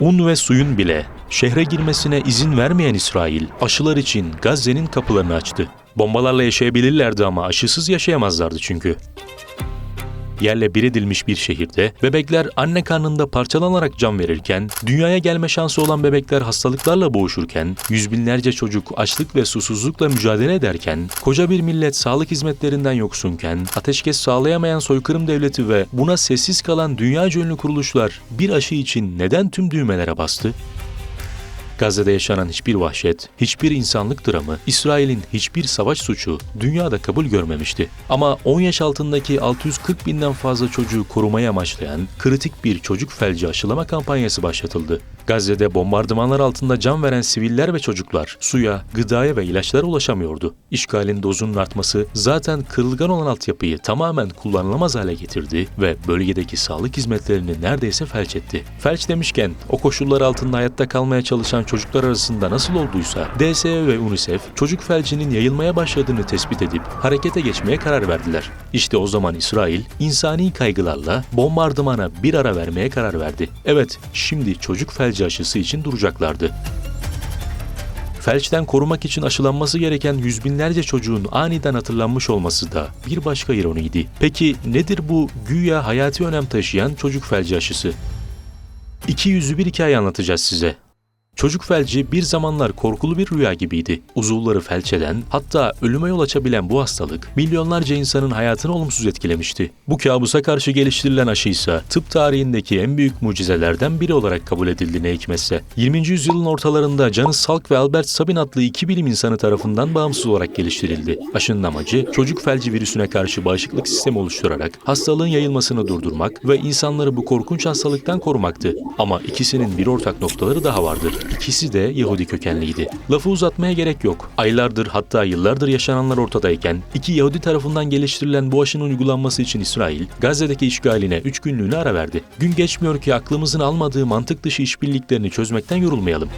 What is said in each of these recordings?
Un ve suyun bile şehre girmesine izin vermeyen İsrail, aşılar için Gazze'nin kapılarını açtı. Bombalarla yaşayabilirlerdi ama aşısız yaşayamazlardı çünkü. Yerle bir edilmiş bir şehirde bebekler anne karnında parçalanarak can verirken, dünyaya gelme şansı olan bebekler hastalıklarla boğuşurken, yüz binlerce çocuk açlık ve susuzlukla mücadele ederken, koca bir millet sağlık hizmetlerinden yoksunken, ateşkes sağlayamayan soykırım devleti ve buna sessiz kalan dünya ünlü kuruluşlar bir aşı için neden tüm düğmelere bastı? Gazze'de yaşanan hiçbir vahşet, hiçbir insanlık dramı, İsrail'in hiçbir savaş suçu dünyada kabul görmemişti. Ama 10 yaş altındaki 640 binden fazla çocuğu korumaya amaçlayan kritik bir çocuk felci aşılama kampanyası başlatıldı. Gazze'de bombardımanlar altında can veren siviller ve çocuklar suya, gıdaya ve ilaçlara ulaşamıyordu. İşgalin dozunun artması zaten kırılgan olan altyapıyı tamamen kullanılamaz hale getirdi ve bölgedeki sağlık hizmetlerini neredeyse felç etti. Felç demişken o koşullar altında hayatta kalmaya çalışan çocuklar arasında nasıl olduysa DSE ve UNICEF çocuk felcinin yayılmaya başladığını tespit edip harekete geçmeye karar verdiler. İşte o zaman İsrail insani kaygılarla bombardımana bir ara vermeye karar verdi. Evet, şimdi çocuk felci aşısı için duracaklardı. Felçten korumak için aşılanması gereken yüz binlerce çocuğun aniden hatırlanmış olması da bir başka ironiydi. Peki nedir bu güya hayati önem taşıyan çocuk felci aşısı? İki yüzlü bir hikaye anlatacağız size. Çocuk felci bir zamanlar korkulu bir rüya gibiydi. Uzuvları felç eden, hatta ölüme yol açabilen bu hastalık milyonlarca insanın hayatını olumsuz etkilemişti. Bu kabusa karşı geliştirilen aşı ise tıp tarihindeki en büyük mucizelerden biri olarak kabul edildi ne hikmetse. 20. yüzyılın ortalarında Jonas Salk ve Albert Sabin adlı iki bilim insanı tarafından bağımsız olarak geliştirildi. Aşının amacı çocuk felci virüsüne karşı bağışıklık sistemi oluşturarak hastalığın yayılmasını durdurmak ve insanları bu korkunç hastalıktan korumaktı. Ama ikisinin bir ortak noktaları daha vardı. İkisi de Yahudi kökenliydi. Lafı uzatmaya gerek yok. Aylardır hatta yıllardır yaşananlar ortadayken iki Yahudi tarafından geliştirilen bu aşının uygulanması için İsrail, Gazze'deki işgaline 3 günlüğüne ara verdi. Gün geçmiyor ki aklımızın almadığı mantık dışı işbirliklerini çözmekten yorulmayalım.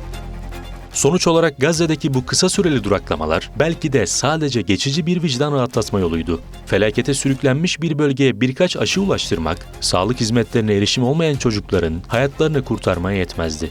Sonuç olarak Gazze'deki bu kısa süreli duraklamalar belki de sadece geçici bir vicdan rahatlatma yoluydu. Felakete sürüklenmiş bir bölgeye birkaç aşı ulaştırmak, sağlık hizmetlerine erişim olmayan çocukların hayatlarını kurtarmaya yetmezdi.